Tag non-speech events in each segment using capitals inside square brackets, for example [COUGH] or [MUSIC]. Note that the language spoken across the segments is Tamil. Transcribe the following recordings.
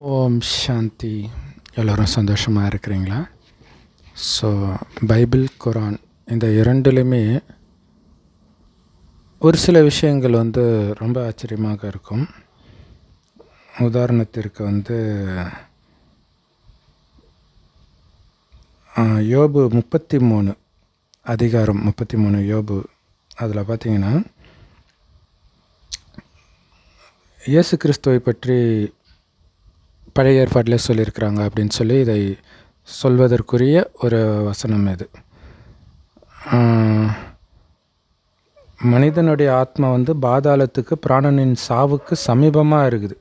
ஓம் சாந்தி. எல்லோரும் சந்தோஷமாக இருக்கிறீங்களா? ஸோ பைபிள் குரான் இந்த இரண்டுலையுமே ஒரு சில விஷயங்கள் வந்து ரொம்ப ஆச்சரியமாக இருக்கும். உதாரணத்திற்கு வந்து யோபு முப்பத்தி மூணு அதிகாரம் முப்பத்தி மூணு யோபு. அதில் பார்த்தீங்கன்னா இயேசு கிறிஸ்துவை பற்றி பழைய ஏற்பாட்டில் சொல்லியிருக்கிறாங்க அப்படின்னு சொல்லி இதை சொல்வதற்குரிய ஒரு வசனம் இது. மனிதனுடைய ஆத்மா வந்து பாதாளத்துக்கு பிராணனின் சாவுக்கு சமீபமாக இருக்குது.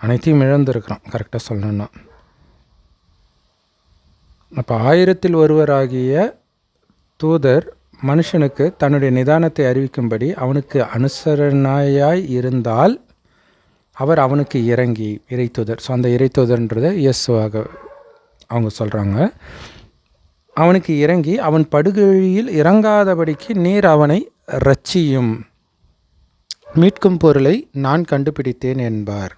அனைத்தையும் இழந்திருக்கிறான் கரெக்டாக சொல்லணும்னா. அப்போ ஆயிரத்தில் ஒருவராகிய தூதர் மனுஷனுக்கு தன்னுடைய நிதானத்தை அறிவிக்கும்படி அவனுக்கு அனுசரணையாய் இருந்தால் அவர் அவனுக்கு இறங்கி இறைத்துதர் ஸோ அந்த இறைத்துதர்ன்றதை இயேசுவாக அவங்க சொல்கிறாங்க அவனுக்கு இறங்கி அவன் படுகழியில் இறங்காதபடிக்கு நீர் அவனை ரட்சியும் மீட்கும் பொருளை நான் கண்டுபிடித்தேன் என்பார்.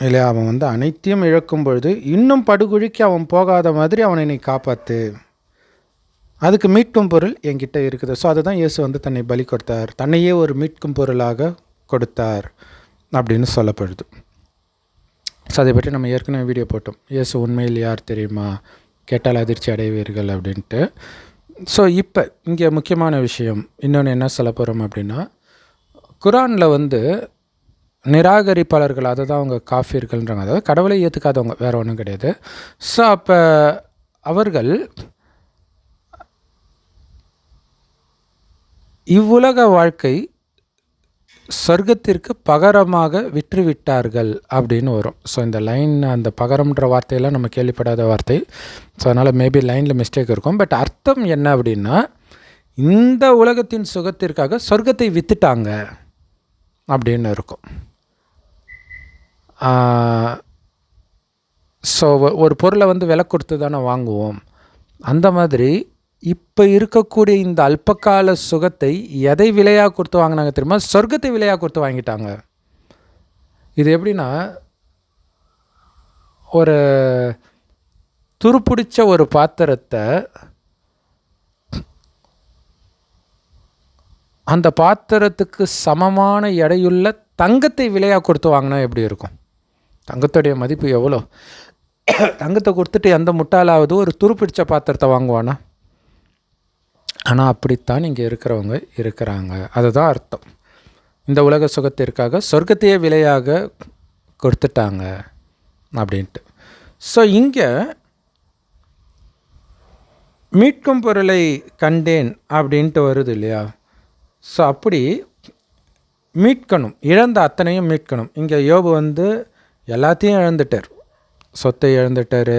இல்லையா அவன் வந்து அனைத்தையும் இழக்கும் பொழுது இன்னும் படுகுழிக்கு அவன் போகாத மாதிரி அவனை நீ காப்பாற்று அதுக்கு மீட்கும் பொருள் என்கிட்ட இருக்குது. ஸோ அதுதான் இயேசு வந்து தன்னை பலி கொடுத்தார். தன்னையே ஒரு மீட்கும் பொருளாக கொடுத்தார் அப்படின்னு சொல்லப்படுது. ஸோ அதை பற்றி நம்ம ஏற்கனவே வீடியோ போட்டோம். இயேசு உண்மையில் யார் தெரியுமா? கேட்டால் அதிர்ச்சி அடைவீர்கள் அப்படின்ட்டு. ஸோ இப்போ இங்கே முக்கியமான விஷயம். இன்னொன்று என்ன சொல்ல போகிறோம் அப்படின்னா குரானில் வந்து நிராகரிப்பாளர்கள் அதை தான் அவங்க காஃபியர்கள்ன்றாங்க அதாவது கடவுளை ஏற்றுக்காதவங்க வேறு ஒன்றும் கிடையாது. ஸோ அப்போ அவர்கள் இவ்வுலக வாழ்க்கை சொர்க்கத்திற்கு பகரமாக விற்றுவிட்டார்கள் அப்படின்னு வரும். ஸோ இந்த லைன் அந்த பகரம்ன்ற வார்த்தையெல்லாம் நம்ம கேள்விப்படாத வார்த்தை. ஸோ அதனால் மேபி லைனில் மிஸ்டேக் இருக்கும். பட் அர்த்தம் என்ன அப்படின்னா இந்த உலகத்தின் சுகத்திற்காக சொர்க்கத்தை விற்றுட்டாங்க அப்படின்னு இருக்கும். ஸோ ஒரு பொருளை வந்து விலை கொடுத்து தானே வாங்குவோம். அந்த மாதிரி இப்போ இருக்கக்கூடிய இந்த அல்பகால சுகத்தை எதை விலையாக கொடுத்து வாங்கினாங்க தெரியுமா? சொர்க்கத்தை விலையாக கொடுத்து வாங்கிட்டாங்க. இது எப்படின்னா ஒரு துருப்பிடிச்ச ஒரு பாத்திரத்தை அந்த பாத்திரத்துக்கு சமமான எடையுள்ள தங்கத்தை விலையாக கொடுத்து வாங்கினா எப்படி இருக்கும்? தங்கத்துடைய மதிப்பு எவ்வளோ? தங்கத்தை கொடுத்துட்டு எந்த முட்டாளாவது ஒரு துருப்பிடிச்ச பாத்திரத்தை வாங்குவானா? ஆனால் அப்படித்தான் இங்கே இருக்கிறவங்க இருக்கிறாங்க. அதுதான் அர்த்தம். இந்த உலக சுகத்திற்காக சொர்க்கத்தையே விலையாக கொடுத்துட்டாங்க அப்படின்ட்டு. ஸோ இங்கே மீட்கும் பொருளை கண்டேன் அப்படின்ட்டு வருது இல்லையா? ஸோ அப்படி மீட்கணும். இழந்த அத்தனையும் மீட்கணும். இங்கே யோபு வந்து எல்லாத்தையும் இழந்துட்டார். சொத்தை இழந்துட்டார்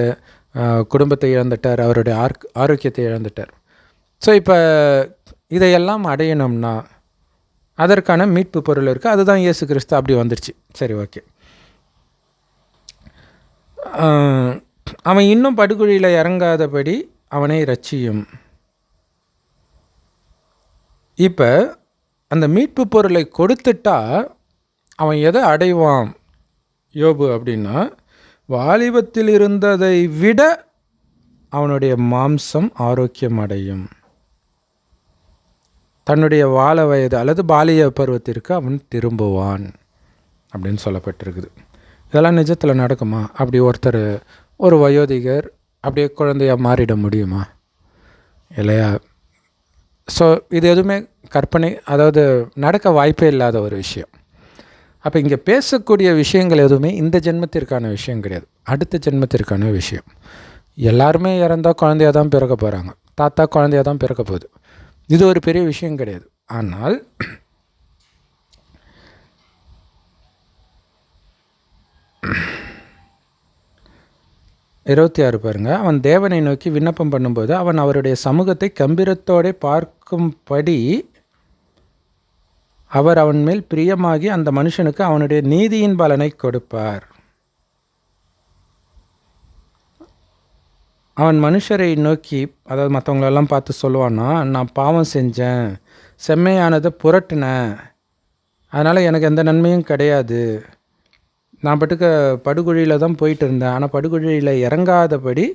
குடும்பத்தை இழந்துட்டார் அவருடைய ஆர்க் ஆரோக்கியத்தை இழந்துட்டார். ஸோ இப்போ இதையெல்லாம் அடையணும்னா அதற்கான மீட்பு பொருள் இருக்குது அதுதான் இயேசு கிறிஸ்து அப்படி வந்துருச்சு. சரி ஓகே. அவன் இன்னும் படுகொழியில் இறங்காதபடி அவனை ரட்சியும் இப்போ அந்த மீட்பு பொருளை கொடுத்துட்டா அவன் எதை அடைவான்? யோபு அப்படின்னா வாலிபத்தில் இருந்ததை விட அவனுடைய மாம்சம் ஆரோக்கியம் அடையும். தன்னுடைய வாழ வயது அல்லது பாலிய பருவத்திற்கு அவன் திரும்புவான் அப்படின்னு சொல்லப்பட்டிருக்குது. இதெல்லாம் நிஜத்தில் நடக்குமா? அப்படி ஒருத்தர் ஒரு வயோதிகர் அப்படியே குழந்தையாக மாறிட முடியுமா? இல்லையா? ஸோ இது எதுவுமே கற்பனை அதாவது நடக்க வாய்ப்பே இல்லாத ஒரு விஷயம். அப்போ இங்கே பேசக்கூடிய விஷயங்கள் எதுவுமே இந்த ஜென்மத்திற்கான விஷயம் கிடையாது. அடுத்த ஜென்மத்திற்கான விஷயம். எல்லாருமே இறந்தால் குழந்தையாக தான் பிறக்க போகிறாங்க தாத்தா குழந்தையாக தான் பிறக்க போகுது. இது ஒரு பெரிய விஷயம் கிடையாது. ஆனால் இருபத்தி ஆறு பாருங்க. அவன் தேவனை நோக்கி விண்ணப்பம் பண்ணும்போது அவன் அவருடைய சமூகத்தை கம்பீரத்தோடு பார்க்கும்படி அவர் அவன் மேல் பிரியமாகி அந்த மனுஷனுக்கு அவனுடைய நீதியின் பலனை கொடுப்பார். அவன் மனுஷரை நோக்கி அதாவது மற்றவங்களெல்லாம் பார்த்து சொல்லுவான்னா நான் பாவம் செஞ்சேன் செம்மையானதை புரட்டினேன். அதனால் எனக்கு எந்த நன்மையும் கிடையாது. நான் பட்டுக்க படுகொழியில் தான் போயிட்டு இருந்தேன். ஆனால் படுகுழியில் இறங்காதபடி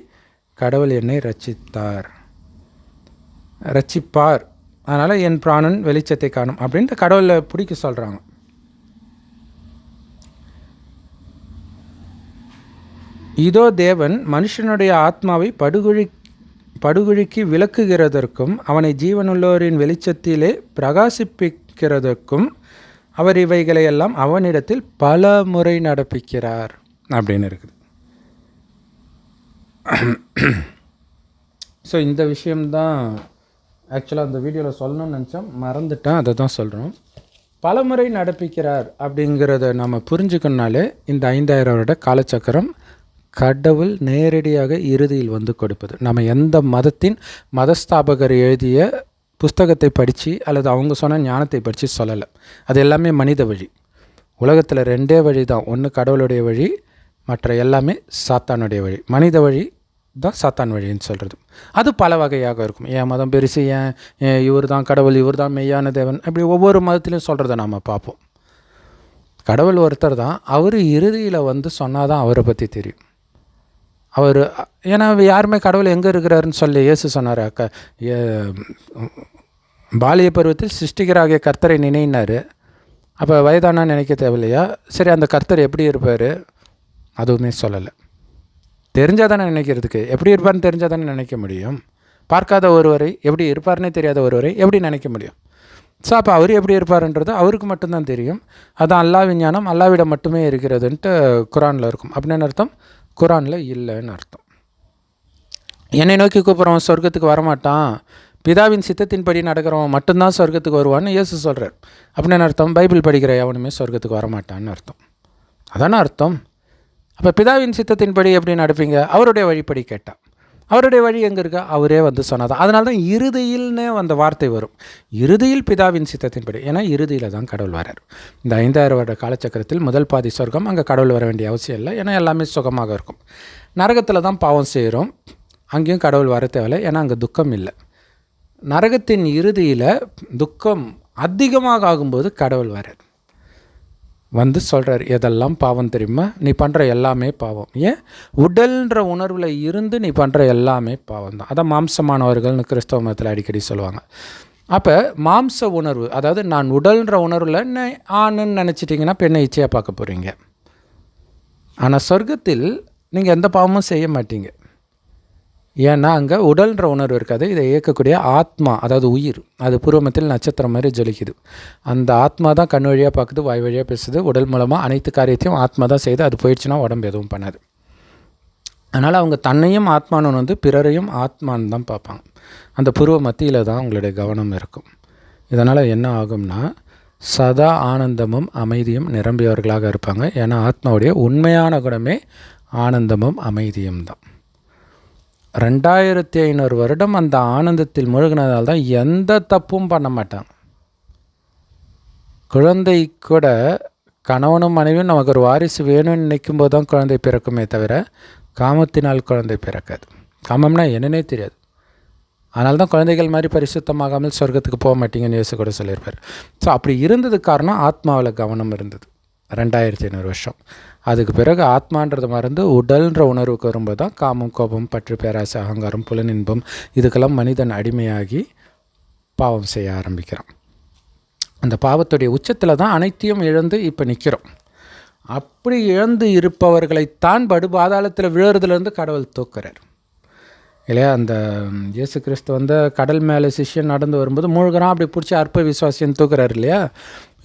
கடவுள் என்னை ரச்சித்தார் ரச்சிப்பார் அதனால் என் பிராணன் வெளிச்சத்தை காணும். அப்படின்ட்டு கடவுளை பிடிக்க சொல்கிறாங்க இதோ தேவன் மனுஷனுடைய ஆத்மாவை படுகுழி படுகுழிக்கு விளக்குகிறதற்கும் அவனை ஜீவனுள்ளோரின் வெளிச்சத்திலே பிரகாசிப்பிக்கிறதற்கும் அவர் இவைகளை எல்லாம் அவனிடத்தில் பல முறை நடப்பிக்கிறார். அப்படின்னு இருக்குது. [CLEARS THROAT] ஸோ இந்த விஷயம்தான் ஆக்சுவலாக அந்த வீடியோவில் சொல்லணும்னு நினச்சேன் மறந்துட்டேன் அதை தான் சொல்கிறோம் பலமுறை நடப்பிக்கிறார் அப்படிங்கிறத நம்ம புரிஞ்சுக்கணுனாலே இந்த ஐந்தாயிரம் வருட காலச்சக்கரம் கடவுள் நேரடியாக இறுதியில் வந்து கொடுப்பது. நம்ம எந்த மதத்தின் மதஸ்தாபகர் எழுதிய புஸ்தகத்தை படித்து அல்லது அவங்க சொன்ன ஞானத்தை படித்து சொல்லலை. அது எல்லாமே மனித வழி. உலகத்தில் ரெண்டே வழி தான். ஒன்று கடவுளுடைய வழி மற்ற எல்லாமே சாத்தானுடைய வழி. மனித வழி தான் சாத்தான் வழின்னு சொல்கிறது அது பல வகையாக இருக்கும். என் மதம் பெருசு ஏன் இவர் தான் கடவுள் இவர் தான் மெய்யான தேவன். இப்படி ஒவ்வொரு மதத்திலையும் சொல்கிறத நாம் பார்ப்போம். கடவுள் ஒருத்தர் தான். அவர் இறுதியில் வந்து சொன்னால் தான் அவரை பற்றி தெரியும். அவர் ஏன்னா யாருமே கடவுள் எங்கே இருக்கிறாருன்னு சொல்லி இயேசு சொன்னார் அக்கா. பாலிய பருவத்தில் சிருஷ்டிகராகிய கர்த்தரை நினைனார். அப்போ வயதானா நினைக்க தேவையில்லையா? சரி அந்த கர்த்தர் எப்படி இருப்பார்? அதுவுமே சொல்லலை. தெரிஞ்சால் தானே நினைக்கிறதுக்கு. எப்படி இருப்பார்னு தெரிஞ்சால் தானே நினைக்க முடியும். பார்க்காத ஒருவரை எப்படி இருப்பார்னே தெரியாத ஒருவரை எப்படி நினைக்க முடியும்? ஸோ அப்போ அவர் எப்படி இருப்பார்ன்றது அவருக்கு மட்டும்தான் தெரியும். அதான் அல்லா விஞ்ஞானம் அல்லாவிடம் மட்டுமே இருக்கிறதுன்ட்டு குரானில் இருக்கும். அப்படின்னு அர்த்தம்? குரானில் இல்லைன்னு அர்த்தம். என்னை நோக்கி கூப்பிட்றவன் சொர்க்கத்துக்கு வரமாட்டான். பிதாவின் சித்தத்தின்படி நடக்கிறவன் மட்டும்தான் சொர்க்கத்துக்கு வருவான்னு இயேசு சொல்கிறார் அப்படின்னு அர்த்தம்? பைபிள் படிக்கிற எவனுமே சொர்க்கத்துக்கு வரமாட்டான்னு அர்த்தம். அதான அர்த்தம்? அப்போ பிதாவின் சித்தத்தின்படி எப்படி நடப்பீங்க? அவருடைய வழிப்படி கேட்டான் அவருடைய வழி எங்கே இருக்கா? அவரே வந்து சொன்னதான். அதனால தான் இறுதியில்னு அந்த வார்த்தை வரும். இறுதியில் பிதாவின் சித்தத்தின்படி. ஏன்னா இறுதியில் தான் கடவுள் வரார். இந்த ஐந்தாயிரம் வருட காலச்சக்கரத்தில் முதல் பாதி சொர்க்கம் அங்கே கடவுள் வர வேண்டிய அவசியம் இல்லை. ஏன்னா எல்லாமே சுகமாக இருக்கும். நரகத்தில் தான் பாவம் செய்கிறோம் அங்கேயும் கடவுள் வர தேவையில்லை. ஏன்னா அங்கே துக்கம் இல்லை. நரகத்தின் இறுதியில் துக்கம் அதிகமாக ஆகும்போது கடவுள் வரார். வந்து சொல்கிறார் எதெல்லாம் பாவம் தெரியுமா? நீ பண்ணுற எல்லாமே பாவம். ஏன்? உடல்ன்ற உணர்வில் இருந்து நீ பண்ணுற எல்லாமே பாவம் தான் அதை மாம்சமானவர்கள்னு கிறிஸ்தவ மதத்தில் அடிக்கடி சொல்லுவாங்க. அப்போ மாம்ச உணர்வு அதாவது நான் உடல்ன்ற உணர்வில் ஆணுன்னு நினச்சிட்டிங்கன்னா பெண்ணை இச்சையாக பார்க்க போகிறீங்க ஆனால் சொர்க்கத்தில் நீங்கள் எந்த பாவமும் செய்ய மாட்டீங்க. ஏன்னா அங்கே உடல்ன்ற உணர்வு இருக்காது. இதை இயக்கக்கூடிய ஆத்மா அதாவது உயிர் அது பூர்வமத்தில் நட்சத்திரம் மாதிரி ஜொலிக்குது. அந்த ஆத்மா தான் கண் வழியாக பார்க்குது வாய் வழியாக பேசுது. உடல் மூலமாக அனைத்து காரியத்தையும் ஆத்மா தான் செய்து அது போயிடுச்சுன்னா உடம்பு எதுவும் பண்ணாது. அதனால் அவங்க தன்னையும் ஆத்மானு வந்து பிறரையும் ஆத்மான்னு தான் பார்ப்பாங்க. அந்த பூர்வ மத்தியில் தான் அவங்களுடைய கவனம் இருக்கும். இதனால் என்ன ஆகும்னா சதா ஆனந்தமும் அமைதியும் நிரம்பியவர்களாக இருப்பாங்க. ஏன்னா ஆத்மாவுடைய உண்மையான குணமே ஆனந்தமும் அமைதியும் தான். ரெண்டாயிரத்தி ஐநூறு வருடம் அந்த ஆனந்தத்தில் முழுகினதால் தான் எந்த தப்பும் பண்ண மாட்டான். குழந்தை கூட கணவனும் மனைவியும் நமக்கு ஒரு வாரிசு வேணும்னு நினைக்கும் போது தான் குழந்தை பிறக்குமே தவிர காமத்தினால் குழந்தை பிறக்காது. காமம்னா என்னன்னே தெரியாது. அதனால தான் குழந்தைகள் மாதிரி பரிசுத்தமாகாமல் சொர்க்கத்துக்கு போக மாட்டீங்கன்னு யோசி கூட சொல்லியிருப்பார். ஸோ அப்படி இருந்தது காரணம் ஆத்மாவில் கவனம் இருந்தது. ரெண்டாயிரத்தி ஐநூறு வருஷம். அதுக்கு பிறகு ஆத்மான்றது மறந்து உடல்ன்ற உணர்வுக்கு வரும்போது தான் காமம் கோபம் பற்று பேராசை அகங்காரம் புலனின்பம் இதுக்கெல்லாம் மனிதன் அடிமையாகி பாவம் செய்ய ஆரம்பிக்கிறான். அந்த பாவத்துடைய உச்சத்தில் தான் அனைத்தையும் இழந்து இப்போ நிற்கிறோம் அப்படி இழந்து இருப்பவர்களைத்தான் படு பாதாளத்தில் விழுறதுலேருந்து கடவுள் தூக்குறார். இல்லையா? அந்த இயேசு கிறிஸ்து வந்து கடல் மேலே சிஷ்யன் நடந்து வரும்போது மூழ்கிறான் அப்படி பிடிச்சி அற்ப விசுவாசியன் தூக்குறாரு இல்லையா?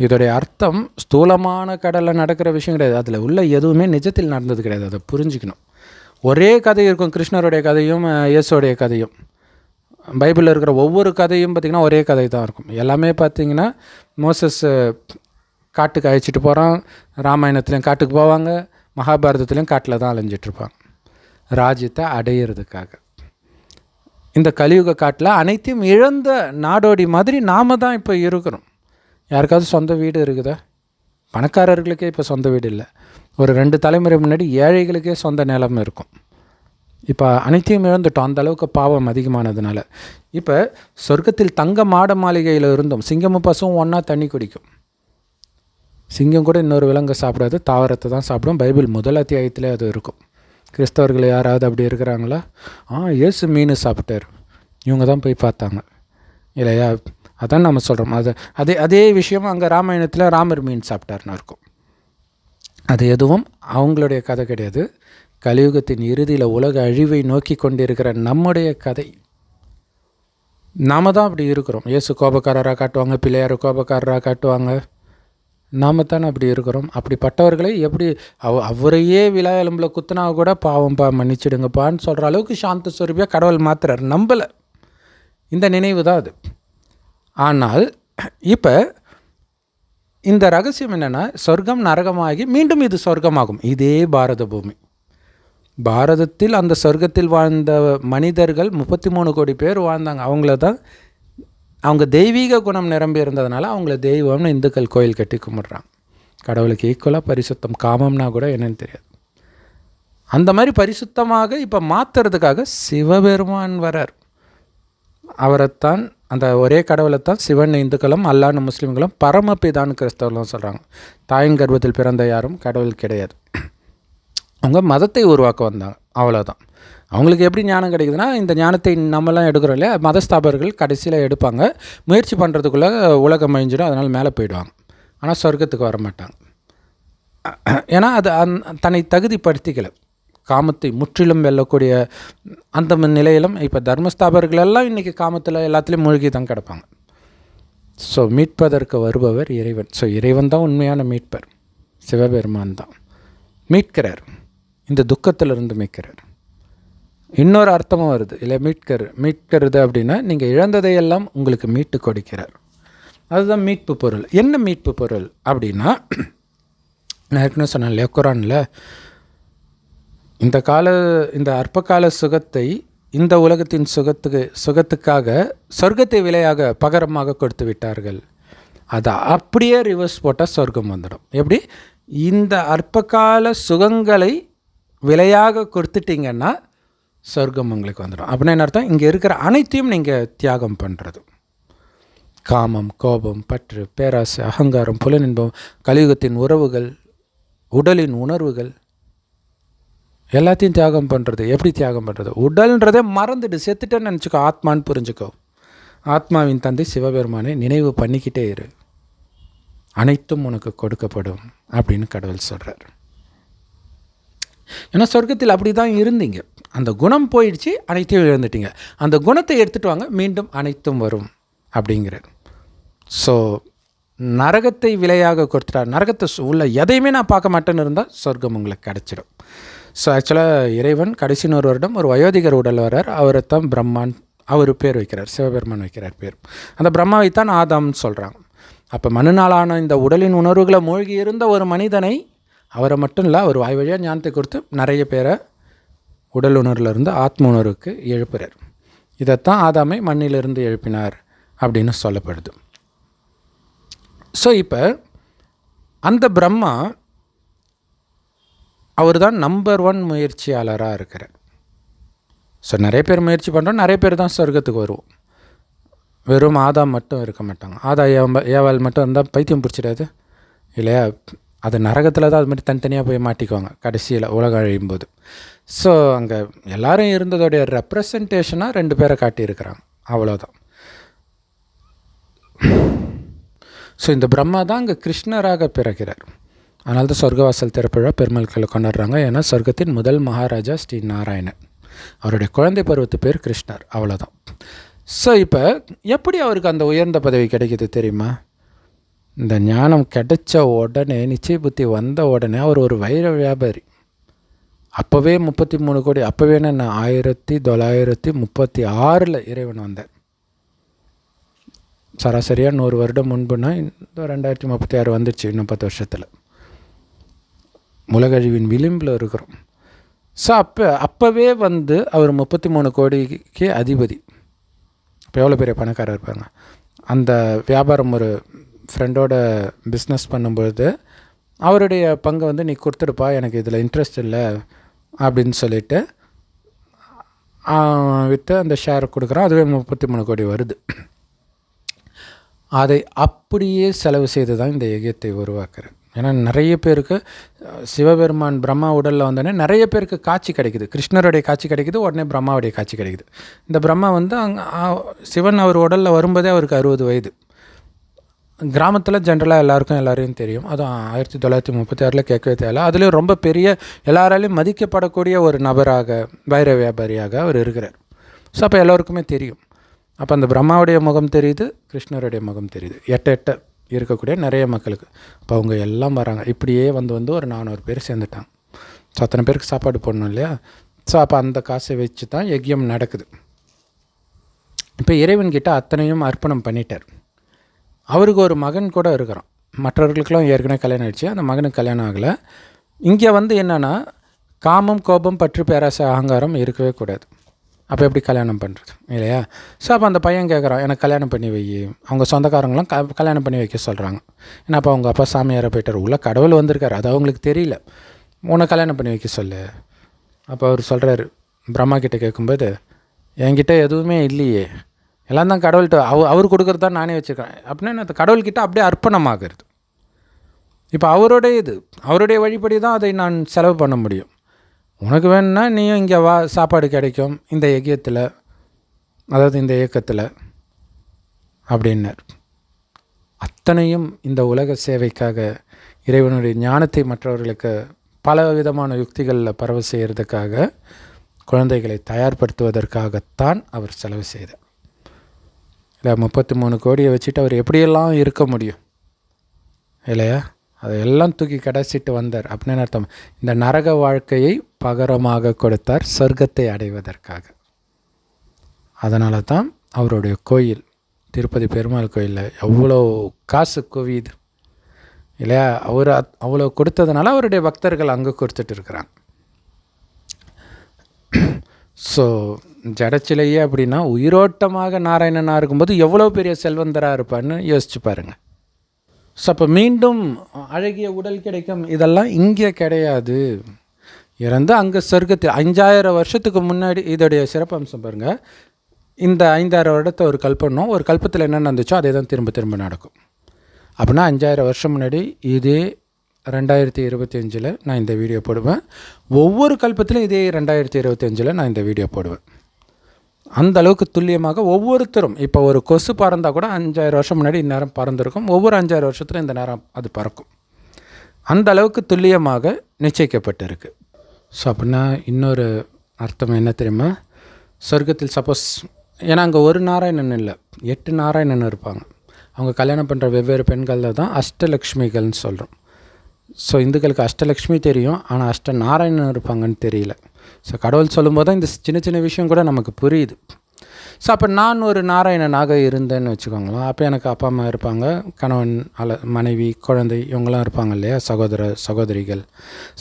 இதோடைய அர்த்தம் ஸ்தூலமான கடலில் நடக்கிற விஷயம் கிடையாது. அதில் உள்ள எதுவுமே நிஜத்தில் நடந்தது கிடையாது. அதை புரிஞ்சுக்கணும். ஒரே கதை இருக்கும். கிருஷ்ணருடைய கதையும் இயேசுடைய கதையும். பைபிளில் இருக்கிற ஒவ்வொரு கதையும் பார்த்திங்கன்னா ஒரே கதை தான் இருக்கும். எல்லாமே பார்த்திங்கன்னா மோசஸ் காட்டுக்கு அழைச்சிட்டு போகிறான் ராமாயணத்துலேயும் காட்டுக்கு போவாங்க. மகாபாரதத்துலேயும் காட்டில் தான் அலைஞ்சிட்ருப்பாங்க ராஜ்யத்தை அடையிறதுக்காக. இந்த கலியுக காட்டில் அனைத்தையும் இழந்த நாடோடி மாதிரி நாம் தான் இப்போ இருக்கிறோம். யாருக்காவது சொந்த வீடு இருக்குதா? பணக்காரர்களுக்கே இப்போ சொந்த வீடு இல்லை. ஒரு ரெண்டு தலைமுறை முன்னாடி ஏழைகளுக்கே சொந்த நிலம் இருக்கும். இப்போ அனைத்தையும் இழந்துட்டோம். அந்த அளவுக்கு பாவம் அதிகமானதுனால. இப்போ சொர்க்கத்தில் தங்க மாட மாளிகையில் இருந்தோம் சிங்கமும் பசுவும் ஒன்றா தண்ணி குடிக்கும். சிங்கம் கூட இன்னொரு விலங்கு சாப்பிடாது. தாவரத்தை தான் சாப்பிடும். பைபிள் முதல் அத்தியாயத்திலே அது இருக்கும். கிறிஸ்தவர்கள் யாராவது அப்படி இருக்கிறாங்களா? ஆ இயேசு மீன் சாப்பிட்டாரு. இவங்க தான் போய் பார்த்தாங்க. இல்லையா? அதான் நம்ம சொல்கிறோம் அது அதே அதே விஷயம் அங்கே ராமாயணத்தில் ராமர் மீன் சாப்பிட்டாருன்னு இருக்கும் அது எதுவும் அவங்களுடைய கதை கிடையாது. கலியுகத்தின் இறுதியில் உலக அழிவை நோக்கி கொண்டிருக்கிற நம்முடைய கதை. நாம தான் அப்படி இருக்கிறோம். இயேசு கோபக்காரராக காட்டுவாங்க பிள்ளையார் கோபக்காரராக காட்டுவாங்க. நாம தானே அப்படி இருக்கிறோம். அப்படிப்பட்டவர்களை எப்படி அவ அவரையே விழா எலும்பில் குத்துனா கூட பாவம்பா மன்னிச்சிடுங்கப்பான்னு சொல்கிற அளவுக்கு சாந்த சுரூபியாக கடவுள் மாத்துறார். நம்பலை. இந்த நினைவு தான் அது. ஆனால் இப்போ இந்த ரகசியம் என்னென்னா சொர்க்கம் நரகமாகி மீண்டும் இது சொர்க்கமாகும். இதே பாரத பூமி. பாரதத்தில் அந்த சொர்க்கத்தில் வாழ்ந்த மனிதர்கள் முப்பத்தி மூணு கோடி பேர் வாழ்ந்தாங்க. அவங்கள தான் அவங்க தெய்வீக குணம் நிரம்பி இருந்ததுனால அவங்கள தெய்வம்னு இந்துக்கள் கோயில் கட்டி கும்பிட்றாங்க. கடவுளுக்கு ஈக்குவலாக பரிசுத்தம். காமம்னா கூட என்னென்னு தெரியாது. அந்த மாதிரி பரிசுத்தமாக இப்போ மாற்றுறதுக்காக சிவபெருமான் வரார் அவரைத்தான் அந்த ஒரே கடவுளை தான் சிவன் இந்துக்களும் அல்லான்னு முஸ்லீம்களும் பரமபிதான்னு கிறிஸ்தவர்களும் சொல்கிறாங்க தாயின் கர்ப்பத்தில் பிறந்த யாரும் கடவுள் கிடையாது. அவங்க மதத்தை உருவாக்க வந்தாங்க. அவ்வளோதான் அவங்களுக்கு எப்படி ஞானம் கிடைக்குதுன்னா இந்த ஞானத்தை நம்மலாம் எடுக்கிறோம் இல்லையா? மதஸ்தாபர்கள் கடைசியில் எடுப்பாங்க. முயற்சி பண்ணுறதுக்குள்ளே உலகம் அழிஞ்சிடும் அதனால் மேலே போயிடுவாங்க. ஆனால் சொர்க்கத்துக்கு வர மாட்டாங்க ஏன்னா அது அந் தன்னை தகுதிப்படுத்திக்கலை. காமத்தை முற்றிலும் வெல்லக்கூடிய அந்த நிலையிலும் இப்போ தர்மஸ்தாபர்கள் எல்லாம் இன்றைக்கி காமத்தில் எல்லாத்துலேயும் மூழ்கி தான் கிடப்பாங்க. ஸோ மீட்பதற்கு வருபவர் இறைவன். ஸோ இறைவன் தான் உண்மையான மீட்பர். சிவபெருமான் தான். மீட்கிறார். இந்த துக்கத்திலிருந்து மீட்கிறார். இன்னொரு அர்த்தமும் வருது. இல்லை மீட்கர் மீட்கிறது அப்படின்னா நீங்கள் இழந்ததையெல்லாம் உங்களுக்கு மீட்டு கொடுக்கிறார். அதுதான் மீட்பு பொருள். என்ன மீட்பு பொருள் அப்படின்னா நான் ஏற்கனவே சொன்னேன் இல்லையா குரானில் இந்த கால இந்த அற்பகால சுகத்தை இந்த உலகத்தின் சுகத்துக்கு சுகத்துக்காக சொர்க்கத்தை விலையாக பகரமாக கொடுத்து விட்டார்கள். அதை அப்படியே ரிவர்ஸ் போட்டால் சொர்க்கம் வந்துடும். எப்படி? இந்த அற்பகால சுகங்களை விலையாக கொடுத்துட்டீங்கன்னா சொர்க்கம் உங்களுக்கு வந்துடும். அப்படின்னா என்ன அர்த்தம்? இங்கே இருக்கிற அனைத்தையும் நீங்கள் தியாகம் பண்ணுறது காமம் கோபம் பற்று பேராசை அகங்காரம் புலனின்பம் கலியுகத்தின் உறவுகள் உடலின் உணர்வுகள் எல்லாத்தையும் தியாகம் பண்ணுறது எப்படி தியாகம் பண்ணுறது உடல்ன்றதே மறந்துட்டு செத்துட்டேன்னு நினச்சிக்கோ. ஆத்மான்னு புரிஞ்சுக்கோ. ஆத்மாவின் தந்தை சிவபெருமானை நினைவு பண்ணிக்கிட்டே இரு. அனைத்தும் உனக்கு கொடுக்கப்படும் அப்படின்னு கடவுள் சொல்கிறார் ஏன்னா சொர்க்கத்தில் அப்படி தான் இருந்தீங்க. அந்த குணம் போயிடுச்சு அனைத்தையும் இழந்துட்டீங்க. அந்த குணத்தை எடுத்துகிட்டு வாங்க மீண்டும் அனைத்தும் வரும் அப்படிங்கிறார். ஸோ நரகத்தை விலையாக கொடுத்துட்டார். நரகத்தை சு- உள்ள எதையுமே நான் பார்க்க மாட்டேன்னு இருந்தால் சொர்க்கம் உங்களுக்கு கிடச்சிடும் ஸோ ஆக்சுவலாக இறைவன் கடைசி நூறு வருடம் ஒரு வயோதிகர் உடல் வரார் அவரை தான் பிரம்மான் அவர் பேர் வைக்கிறார். சிவபெருமான் வைக்கிறார் பேர். அந்த பிரம்மாவை தான் ஆதாம்னு சொல்கிறாங்க அப்போ மனுநாளான இந்த உடலின் உணர்வுகளை மூழ்கி இருந்த ஒரு மனிதனை அவரை மட்டும் இல்லை அவர் வாய் வழியாக ஞானத்தை கொடுத்து நிறைய பேரை உடல் உணர்விலிருந்து ஆத்ம உணர்வுக்கு எழுப்புறார். இதைத்தான் ஆதாமை மண்ணிலிருந்து எழுப்பினார் அப்படின்னு சொல்லப்படுது. ஸோ இப்போ அந்த பிரம்மா அவர் தான் நம்பர் ஒன் முயற்சியாளராக இருக்கிறார். ஸோ நிறைய பேர் முயற்சி பண்ணுறோம் நிறைய பேர் தான் சொர்க்கத்துக்கு வருவோம். வெறும் ஆதா மட்டும் இருக்க மாட்டாங்க. ஆதா ஏவால் ஏவாள் மட்டும் இருந்தால் பைத்தியம் பிடிச்சிடாது. இல்லையா? அது நரகத்தில் தான் அது மாதிரி தனித்தனியாக போய் மாட்டிக்குவாங்க கடைசியில் உலகம் அழியும் போது ஸோ அங்கே எல்லோரும் இருந்ததோடைய ரெப்ரசன்டேஷனாக ரெண்டு பேரை காட்டியிருக்கிறாங்க. அவ்வளோதான் ஸோ இந்த பிரம்மா தான் அங்கே கிருஷ்ணராக பிறக்கிறார். அதனால தான் சொர்க்கவாசல் திறப்பிழா பெருமாள்களை கொண்டாடுறாங்க. ஏன்னா சொர்க்கத்தின் முதல் மகாராஜா ஸ்ரீ நாராயணன். அவருடைய குழந்தை பருவத்து பேர் கிருஷ்ணர். அவ்வளோதான் ஸோ இப்போ எப்படி அவருக்கு அந்த உயர்ந்த பதவி கிடைக்கிது தெரியுமா? இந்த ஞானம் கிடைச்ச உடனே நிச்சய புத்தி வந்த உடனே அவர் ஒரு வைர வியாபாரி. அப்போவே முப்பத்தி மூணு கோடி அப்போவே என்ன ஆயிரத்தி தொள்ளாயிரத்தி முப்பத்தி ஆறில் இறைவன் வந்தேன் சராசரியாக நூறு வருடம் முன்புனா இந்த ரெண்டாயிரத்தி முப்பத்தி ஆறு வந்துடுச்சு இன்னும் பத்து வருஷத்தில். உலகழிவின் விளிம்பில் இருக்கிறோம். ஸோ அப்போ அப்போவே வந்து அவர் முப்பத்தி மூணு கோடிக்கு அதிபதி. இப்போ எவ்வளோ பெரிய பணக்காரர் இருப்பாங்க அந்த வியாபாரம் ஒரு ஃப்ரெண்டோட பிஸ்னஸ் பண்ணும்பொழுது அவருடைய பங்கை வந்து நீ கொடுத்துடுப்பா எனக்கு இதில் இன்ட்ரெஸ்ட் இல்லை அப்படின்னு சொல்லிட்டு விற்று அந்த ஷேர் கொடுக்குறான். அதுவே முப்பத்தி மூணு கோடி வருது. அதை அப்படியே செலவு செய்து தான் இந்த எகியத்தை உருவாக்குறார் ஏன்னா நிறைய பேருக்கு சிவபெருமான் பிரம்மா உடலில் வந்தோடனே நிறைய பேருக்கு காட்சி கிடைக்குது. கிருஷ்ணருடைய காட்சி கிடைக்குது உடனே பிரம்மாவுடைய காட்சி கிடைக்குது. இந்த பிரம்மா வந்து அங்கே சிவன் அவர் உடலில் வரும்போதே அவருக்கு அறுபது வயது. கிராமத்தில் ஜென்ரலாக எல்லாருக்கும் எல்லாரையும் தெரியும். அதுவும் ஆயிரத்தி தொள்ளாயிரத்தி முப்பத்தி ஆறில் கேட்கவே தேவையில்ல. அதுலேயும் ரொம்ப பெரிய எல்லாராலையும் மதிக்கப்படக்கூடிய ஒரு நபராக வைர வியாபாரியாக அவர் இருக்கிறார். ஸோ அப்போ எல்லோருக்குமே தெரியும். அப்போ அந்த பிரம்மாவுடைய முகம் தெரியுது கிருஷ்ணருடைய முகம் தெரியுது. எட்ட எட்ட இருக்கக்கூடிய நிறைய மக்களுக்கு. இப்போ அவங்க எல்லாம் வராங்க. இப்படியே வந்து வந்து ஒரு நானூறு பேர் சேர்ந்துட்டாங்க. ஸோ அத்தனை பேருக்கு சாப்பாடு போடணும் இல்லையா? ஸோ அப்போ அந்த காசை வச்சு தான் யஜ்யம் நடக்குது. இப்போ இறைவன்கிட்ட அத்தனையும் அர்ப்பணம் பண்ணிட்டார். அவருக்கு ஒரு மகன் கூட இருக்கிறான். மற்றவர்களுக்கெல்லாம் ஏற்கனவே கல்யாணம் ஆகிடுச்சு அந்த மகனுக்கு கல்யாணம் ஆகலை. இங்கே வந்து என்னென்னா காமம் கோபம் பற்று பேராசை அகங்காரம் இருக்கவே கூடாது. அப்போ எப்படி கல்யாணம் பண்ணுறது இல்லையா? ஸோ அப்போ அந்த பையன் கேட்குறான் எனக்கு கல்யாணம் பண்ணி வை அவங்க சொந்தக்காரங்களாம் க கல்யாணம் பண்ணி வைக்க சொல்கிறாங்க ஏன்னா அப்போ அவங்க அப்பா சாமியாரை போயிட்டார். உள்ள கடவுள் வந்திருக்காரு. அது அவங்களுக்கு தெரியல. உன்னை கல்யாணம் பண்ணி வைக்க சொல்லு. அப்போ அவர் சொல்கிறாரு பிரம்மா கிட்டே கேட்கும்போது என்கிட்ட எதுவுமே இல்லையே. எல்லாம் தான் கடவுள்கிட்ட அவ அவர் கொடுக்குறது தான் நானே வச்சுருக்கேன். அப்படின்னா என்ன கடவுள்கிட்ட அப்படியே அர்ப்பணமாகிறது. இப்போ அவருடைய இது அவருடைய வழிபடி தான் அதை நான் செலவு பண்ண முடியும். உனக்கு வேணும்னா நீயும் இங்கே வா சாப்பாடு கிடைக்கும் இந்த யஜ்யத்தில் அதாவது இந்த இயக்கத்தில் அப்படின்னார். அத்தனையும் இந்த உலக சேவைக்காக இறைவனுடைய ஞானத்தை மற்றவர்களுக்கு பல விதமான யுக்திகளில் பரவ செய்கிறதுக்காக குழந்தைகளை தயார்படுத்துவதற்காகத்தான் அவர் செலவு செய்தார். இல்லை முப்பத்தி மூணு கோடியை வச்சுட்டு அவர் எப்படியெல்லாம் இருக்க முடியும்? இல்லையா அதையெல்லாம் தூக்கி கடைசிட்டு வந்தார். அப்படின்னு அர்த்தம். இந்த நரக வாழ்க்கையை பகரமாக கொடுத்தார் சொர்க்கத்தை அடைவதற்காக. அதனால தான் அவருடைய கோயில் திருப்பதி பெருமாள் கோயிலில் எவ்வளோ காசு குவியுது. இல்லையா? அவர் அவ்வளோ கொடுத்ததுனால அவருடைய பக்தர்கள் அங்கே கொடுத்துட்டு இருக்கிறாங்க. ஸோ ஜடச்சிலையே அப்படின்னா உயிரோட்டமாக நாராயணனாக இருக்கும்போது எவ்வளோ பெரிய செல்வந்தராக இருப்பான்னு யோசிச்சு பாருங்கள் ஸோ அப்போ மீண்டும் அழகிய உடல் கிடைக்கும். இதெல்லாம் இங்கே கிடையாது. இறந்து அங்கே சொர்க்கத்தில் அஞ்சாயிரம் வருஷத்துக்கு முன்னாடி இதோடைய சிறப்பம்சம் பாருங்கள் இந்த ஐந்தாயிரம் வருடத்தை ஒரு கல்பனும் ஒரு கல்பத்தில் என்ன நடந்துச்சோ அதே தான் திரும்ப திரும்ப நடக்கும். அப்படின்னா அஞ்சாயிரம் வருஷம் முன்னாடி இதே ரெண்டாயிரத்தி இருபத்தி அஞ்சில் நான் இந்த வீடியோ போடுவேன். ஒவ்வொரு கல்பத்திலும் இதே ரெண்டாயிரத்தி இருபத்தஞ்சில் நான் இந்த வீடியோ போடுவேன். அந்த அளவுக்கு துல்லியமாக ஒவ்வொருத்தரும் இப்போ ஒரு கொசு பறந்தால் கூட அஞ்சாயிரம் வருஷம் முன்னாடி இந்நேரம் பறந்துருக்கும். ஒவ்வொரு அஞ்சாயிரம் வருஷத்துலையும் இந்த நேரம் அது பறக்கும். அந்த அளவுக்கு துல்லியமாக நிச்சயிக்கப்பட்டிருக்கு. ஸோ அப்படின்னா இன்னொரு அர்த்தம் என்ன தெரியுமா? சொர்க்கத்தில் சப்போஸ் ஏன்னா அங்கே ஒரு நாராயணன் இல்லை. எட்டு நாராயணன் இருப்பாங்க. அவங்க கல்யாணம் பண்ணுற வெவ்வேறு பெண்களில் தான் அஷ்டலக்ஷ்மிகள்னு சொல்கிறோம் ஸோ இந்துக்களுக்கு அஷ்டலக்ஷ்மி தெரியும். ஆனால் அஷ்ட நாராயணன் இருப்பாங்கன்னு தெரியல. ஸோ கடவுள் சொல்லும்போது தான் இந்த சின்ன சின்ன விஷயம் கூட நமக்கு புரியுது. ஸோ அப்போ நான் ஒரு நாராயணனாக இருந்தேன்னு வச்சுக்கோங்களேன். அப்போ எனக்கு அப்பா அம்மா இருப்பாங்க கணவன் அல மனைவி குழந்தை இவங்கெல்லாம் இருப்பாங்க இல்லையா? சகோதர சகோதரிகள்.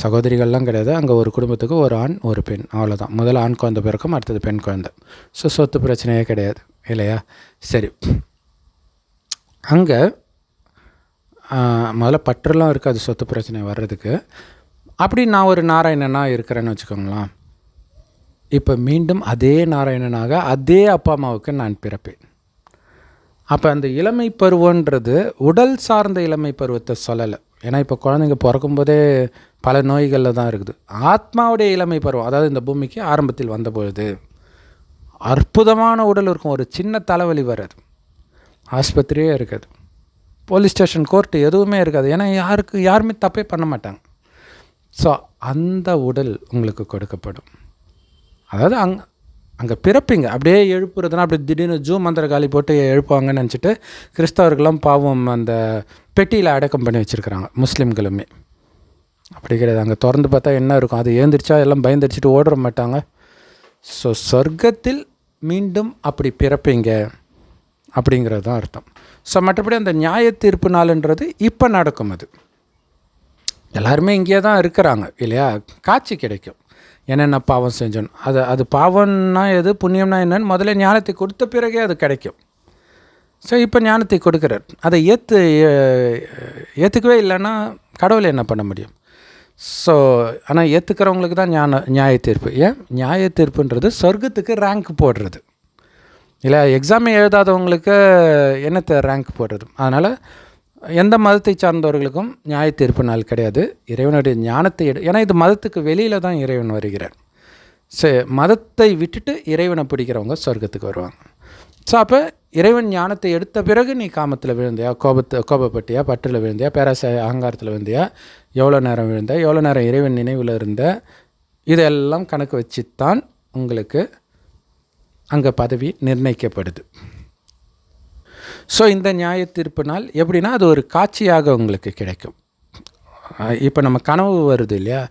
சகோதரிகள்லாம் கிடையாது. அங்கே ஒரு குடும்பத்துக்கு ஒரு ஆண் ஒரு பெண். அவ்வளோதான் முதல்ல ஆண் குழந்தை பிறக்கும் அடுத்தது பெண் குழந்தை. ஸோ சொத்து பிரச்சனையே கிடையாது இல்லையா? சரி. அங்கே முதல்ல பற்றெல்லாம் இருக்காது சொத்து பிரச்சனை வர்றதுக்கு. அப்படி நான் ஒரு நாராயணனாக இருக்கிறேன்னு வச்சுக்கோங்களேன். இப்போ மீண்டும் அதே நாராயணனாக அதே அப்பா அம்மாவுக்கு நான் பிறப்பேன். அப்போ அந்த இளமை பருவன்றது உடல் சார்ந்த இளமை பருவத்தை சொல்லலை. ஏன்னா இப்போ குழந்தைங்க பிறக்கும்போதே பல நோய்களில் தான் இருக்குது. ஆத்மாவுடைய இளமை பருவம் அதாவது இந்த பூமிக்கு ஆரம்பத்தில் வந்தபொழுது அற்புதமான உடல் இருக்கும் ஒரு சின்ன தலைவலி வராது. ஆஸ்பத்திரியே இருக்காது. போலீஸ் ஸ்டேஷன் கோர்ட்டு எதுவுமே இருக்காது. ஏன்னா யாருக்கு யாருமே தப்பே பண்ண மாட்டாங்க. ஸோ அந்த உடல் உங்களுக்கு கொடுக்கப்படும். அதாவது அங் அங்கே பிறப்பிங்க. அப்படியே எழுப்புறதுனா அப்படி திடீர்னு ஜூ மந்திர காலி போட்டு எழுப்புவாங்கன்னு நினச்சிட்டு கிறிஸ்தவர்களும் பாவம் அந்த பெட்டியில் அடக்கம் பண்ணி வச்சுருக்குறாங்க முஸ்லீம்களுமே. அப்படி கிடையாது. அங்கே திறந்து பார்த்தா என்ன இருக்கும்? அது ஏந்திரிச்சா எல்லாம் பயந்துரிச்சிட்டு ஓடுற மாட்டாங்க. ஸோ சொர்க்கத்தில் மீண்டும் அப்படி பிறப்பீங்க அப்படிங்கிறது தான் அர்த்தம். ஸோ மற்றபடி அந்த நியாய தீர்ப்பு நாளுன்றது இப்போ நடக்கும் அது. எல்லாருமே இங்கேயே தான் இருக்கிறாங்க இல்லையா? காட்சி கிடைக்கும். என்னென்ன பாவம் செஞ்சோன்னு அது அது பாவம்னா எது புண்ணியம்னா என்னன்னு முதல்ல ஞானத்தை கொடுத்த பிறகே அது கிடைக்கும். ஸோ இப்போ ஞானத்தை கொடுக்குறார். அதை ஏற்று ஏற்றுக்கவே இல்லைன்னா கடவுள் என்ன பண்ண முடியும்? ஸோ ஆனால் ஏற்றுக்கிறவங்களுக்கு தான் ஞான நியாய தீர்ப்பு. ஏன்? நியாய தீர்ப்புன்றது சொர்க்கத்துக்கு ரேங்க் போடுறது. இல்லை எக்ஸாம் எழுதாதவங்களுக்கு என்னத்தை ரேங்க் போடுறது? அதனால் எந்த மதத்தை சார்ந்தவர்களுக்கும் நியாய தீர்ப்பு நாள் கிடையாது. இறைவனுடைய ஞானத்தை எடு ஏன்னா இது மதத்துக்கு வெளியில் தான் இறைவன் வருகிறார். சே மதத்தை விட்டுட்டு இறைவனை பிடிக்கிறவங்க சொர்க்கத்துக்கு வருவாங்க. ஸோ அப்போ இறைவன் ஞானத்தை எடுத்த பிறகு நீ காமத்தில் விழுந்தியா? கோபத்தை கோபப்பட்டியா? பற்றில் விழுந்தியா? பேராசை அகங்காரத்தில் விழுந்தியா? எவ்வளோ நேரம் விழுந்த? எவ்வளோ நேரம் இறைவன் நினைவில் இருந்த? இதெல்லாம் கணக்கு வச்சுத்தான் உங்களுக்கு அங்கே பதவி நிர்ணயிக்கப்படுது. ஸோ இந்த நியாய தீர்ப்பு நாள் எப்படின்னா அது ஒரு காட்சியாக உங்களுக்கு கிடைக்கும். இப்போ நம்ம கனவு வருது இல்லையா?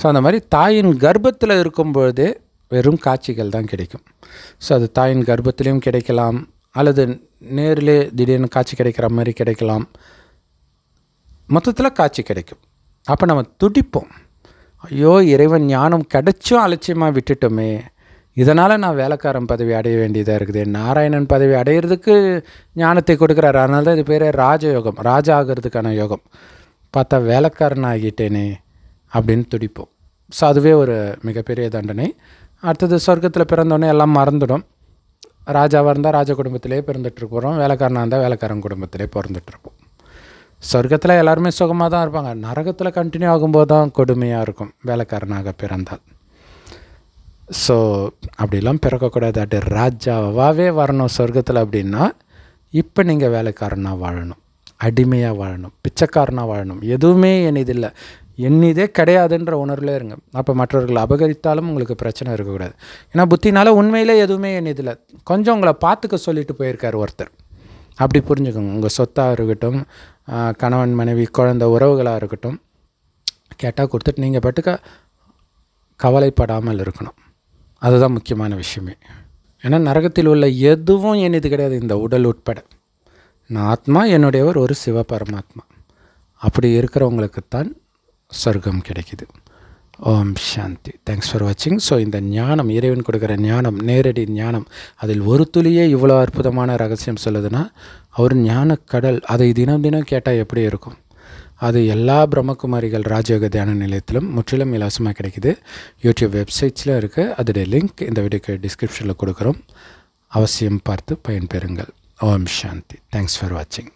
ஸோ அந்த மாதிரி தாயின் கர்ப்பத்தில் இருக்கும்பொழுதே வெறும் காட்சிகள் தான் கிடைக்கும். ஸோ அது தாயின் கர்ப்பத்திலையும் கிடைக்கலாம் அல்லது நேரிலே திடீர்னு காட்சி கிடைக்கிற மாதிரி கிடைக்கலாம். மொத்தத்தில் காட்சி கிடைக்கும். அப்போ நம்ம துடிப்போம். ஐயோ இறைவன் ஞானம் கிடைச்சும் அலட்சியமாக விட்டுட்டோமே. இதனால் நான் வேலைக்காரன் பதவி அடைய வேண்டியதாக இருக்குது. நாராயணன் பதவி அடையிறதுக்கு ஞானத்தை கொடுக்குறாரு. அதனால தான் இது பேர் ராஜயோகம் ராஜா ஆகிறதுக்கான யோகம். பார்த்தா வேலைக்காரன் ஆகிட்டேனே அப்படின்னு துடிப்போம். ஸோ அதுவே ஒரு மிகப்பெரிய தண்டனை. அடுத்தது சொர்க்கத்தில் பிறந்தோடனே எல்லாம் மறந்துடும். ராஜாவாக இருந்தால் ராஜ குடும்பத்திலே பிறந்துட்டுருப்போம் வேலைக்காரனாக இருந்தால் வேலைக்காரன் குடும்பத்திலே பிறந்துட்டுருப்போம். சொர்க்கத்தில் எல்லாருமே சுகமாக தான் இருப்பாங்க. நரகத்தில் கண்டினியூ ஆகும்போது தான் கொடுமையாக இருக்கும் வேலைக்காரனாக பிறந்தால். ஸோ அப்படிலாம் பிறக்கக்கூடாது. அட் ராஜாவாகவே வரணும் சொர்க்கத்தில் அப்படின்னா இப்போ நீங்கள் வேலைக்காரனாக வாழணும். அடிமையாக வாழணும். பிச்சைக்காரனாக வாழணும். எதுவுமே என்னதில்லை எண்ணிதே கிடையாதுன்ற உணர்வில் இருங்க. அப்போ மற்றவர்கள் அபகரித்தாலும் உங்களுக்கு பிரச்சனை இருக்கக்கூடாது. ஏன்னா புத்தினால உண்மையிலே எதுவுமே என்னதில்லை கொஞ்சம் உங்களை பார்த்துக்க சொல்லிட்டு போயிருக்கார் ஒருத்தர். அப்படி புரிஞ்சுக்கோங்க. உங்கள் சொத்தாக இருக்கட்டும் கணவன் மனைவி குழந்த உறவுகளாக இருக்கட்டும் கேட்டால் கொடுத்துட்டு நீங்கள் பாட்டுக்க கவலைப்படாமல் இருக்கணும். அதுதான் முக்கியமான விஷயமே. ஏன்னா நரகத்தில் உள்ள எதுவும் என்னது கிடையாது. இந்த உடல் உட்பட. நான் ஆத்மா என்னுடையவர் ஒரு சிவ பரமாத்மா. அப்படி இருக்கிறவங்களுக்குத்தான் சொர்க்கம் கிடைக்குது. ஓம் சாந்தி. தேங்க்ஸ் ஃபார் வாட்சிங் ஸோ இந்த ஞானம் இறைவன் கொடுக்குற ஞானம் நேரடி ஞானம் அதில் ஒரு துளியே இவ்வளோ அற்புதமான ரகசியம் சொல்லுதுன்னா அவர் ஞான கடல் அதை தினம் தினம் கேட்டால் எப்படி இருக்கும்? அது எல்லா பிரம்மகுமாரிகள் ராஜயோக தியான நிலையத்திலும் முற்றிலும் இலவசமாக கிடைக்குது. யூடியூப் வெப்சைட்ஸில் இருக்குது அதோடைய லிங்க் இந்த வீடியோக்கு டிஸ்கிரிப்ஷனில் கொடுக்குறோம். அவசியம் பார்த்து பயன்பெறுங்கள். ஓம் சாந்தி. தேங்க்ஸ் ஃபார் வாட்சிங்